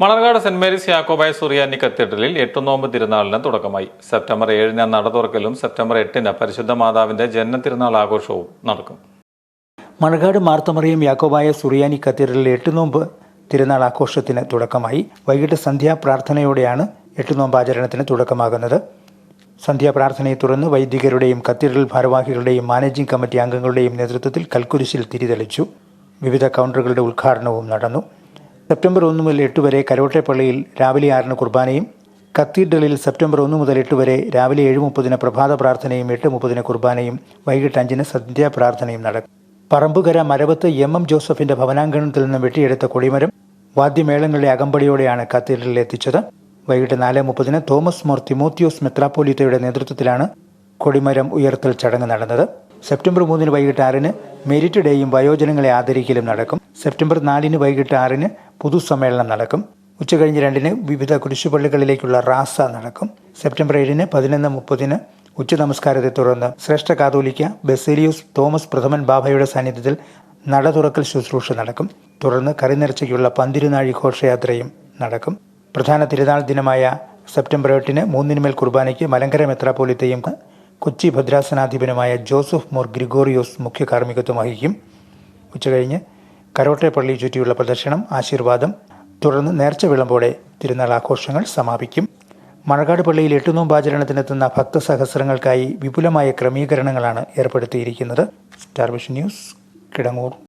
Manarcad saint Mary's Yakobaya സുറിയാനി കത്തീഡ്രലിൽ എട്ടുനോമ്പ് തിരുനാളിന് തുടക്കമായി. സെപ്റ്റംബർ ഏഴിന് നട തുറക്കലും സെപ്റ്റംബർ എട്ടിന് പരിശുദ്ധ മാതാവിന്റെ ജന്മ തിരുനാൾ ആഘോഷവും നടക്കും. മണർകാട് മാർത്തമറിയം യാക്കോബായ സുറിയാനി കത്തീഡ്രലിൽ എട്ടു നോമ്പ് തിരുനാൾ ആഘോഷത്തിന് തുടക്കമായി. വൈകിട്ട് സന്ധ്യാപ്രാർത്ഥനയോടെയാണ് എട്ടുനോമ്പ് ആചരണത്തിന് തുടക്കമാകുന്നത്. സന്ധ്യാപ്രാർത്ഥനയെ തുടർന്ന് വൈദികരുടെയും കത്തീഡ്രൽ ഭാരവാഹികളുടെയും മാനേജിംഗ് കമ്മിറ്റി അംഗങ്ങളുടെയും നേതൃത്വത്തിൽ കൽക്കുരിശിൽ തിരിതെളിച്ചു. വിവിധ കൗണ്ടറുകളുടെ ഉദ്ഘാടനവും നടന്നു. സെപ്റ്റംബർ ഒന്ന് മുതൽ എട്ട് വരെ കരോട്ടെ പള്ളിയിൽ രാവിലെ ആറിന് കുർബാനയും കത്തീഡ്രലിൽ സെപ്റ്റംബർ ഒന്ന് മുതൽ എട്ട് വരെ രാവിലെ ഏഴ് മുപ്പതിന് പ്രഭാത പ്രാർത്ഥനയും എട്ട് മുപ്പതിന് കുർബാനയും വൈകിട്ട് അഞ്ചിന് സന്ധ്യാപ്രാർത്ഥനയും നടക്കും. പറമ്പുകര മരവത്ത് എം എം ജോസഫിന്റെ ഭവനാങ്കണത്തിൽ നിന്ന് വെട്ടിയെടുത്ത കൊടിമരം വാദ്യമേളങ്ങളുടെ അകമ്പടിയോടെയാണ് കത്തീഡ്രലിൽ എത്തിച്ചത്. വൈകിട്ട് നാല് മുപ്പതിന് തോമസ് മോർ തിമോത്തിയോസ് മെത്രാപ്പോലിത്തയുടെ നേതൃത്വത്തിലാണ് കൊടിമരം ഉയർത്തൽ ചടങ്ങ് നടന്നത്. സെപ്റ്റംബർ മൂന്നിന് വൈകിട്ട് ആറിന് മെരിറ്റ് ഡേയും വയോജനങ്ങളെ ആദരിക്കലും നടക്കും സെപ്റ്റംബർ നാലിന് വൈകിട്ട് ആറിന് പൊതുസമ്മേളനം നടക്കും ഉച്ചകഴിഞ്ഞ് രണ്ടിന് വിവിധ കുരിശുപള്ളികളിലേക്കുള്ള റാസ നടക്കും സെപ്റ്റംബർ ഏഴിന് പതിനൊന്ന് മുപ്പതിന് ഉച്ച നമസ്കാരത്തെ തുടർന്ന് ശ്രേഷ്ഠ കാതോലിക്ക ബെസേലിയോസ് തോമസ് പ്രഥമൻ ബാബയുടെ സാന്നിധ്യത്തിൽ നട തുറക്കൽ ശുശ്രൂഷ നടക്കും തുടർന്ന് കറിനിറച്ചയ്ക്കുള്ള പന്തിരുനാഴി ഘോഷയാത്രയും നടക്കും പ്രധാന തിരുനാൾ ദിനമായ സെപ്റ്റംബർ എട്ടിന് മൂന്നിനുമേൽ കുർബാനയ്ക്ക് മലങ്കര മെത്രാപ്പോലിത്തയും കൊച്ചി ഭദ്രാസനാധിപനുമായ ജോസഫ് മോർ ഗ്രിഗോറിയോസ് മുഖ്യ കാർമ്മികത്വം വഹിക്കും ഉച്ചകഴിഞ്ഞ് കരോട്ടെ ചുറ്റിയുള്ള പ്രദർശനം ആശീർവാദം തുടർന്ന് നേർച്ച വിളമ്പോടെ തിരുനാൾ ആഘോഷങ്ങൾ സമാപിക്കും. മണക്കാട് പള്ളിയിൽ എട്ടുനോമ്പാചരണത്തിനെത്തുന്ന ഭക്തസഹസ്രങ്ങൾക്കായി വിപുലമായ ക്രമീകരണങ്ങളാണ് ഏർപ്പെടുത്തിയിരിക്കുന്നത്. Star vision news Kidangoor.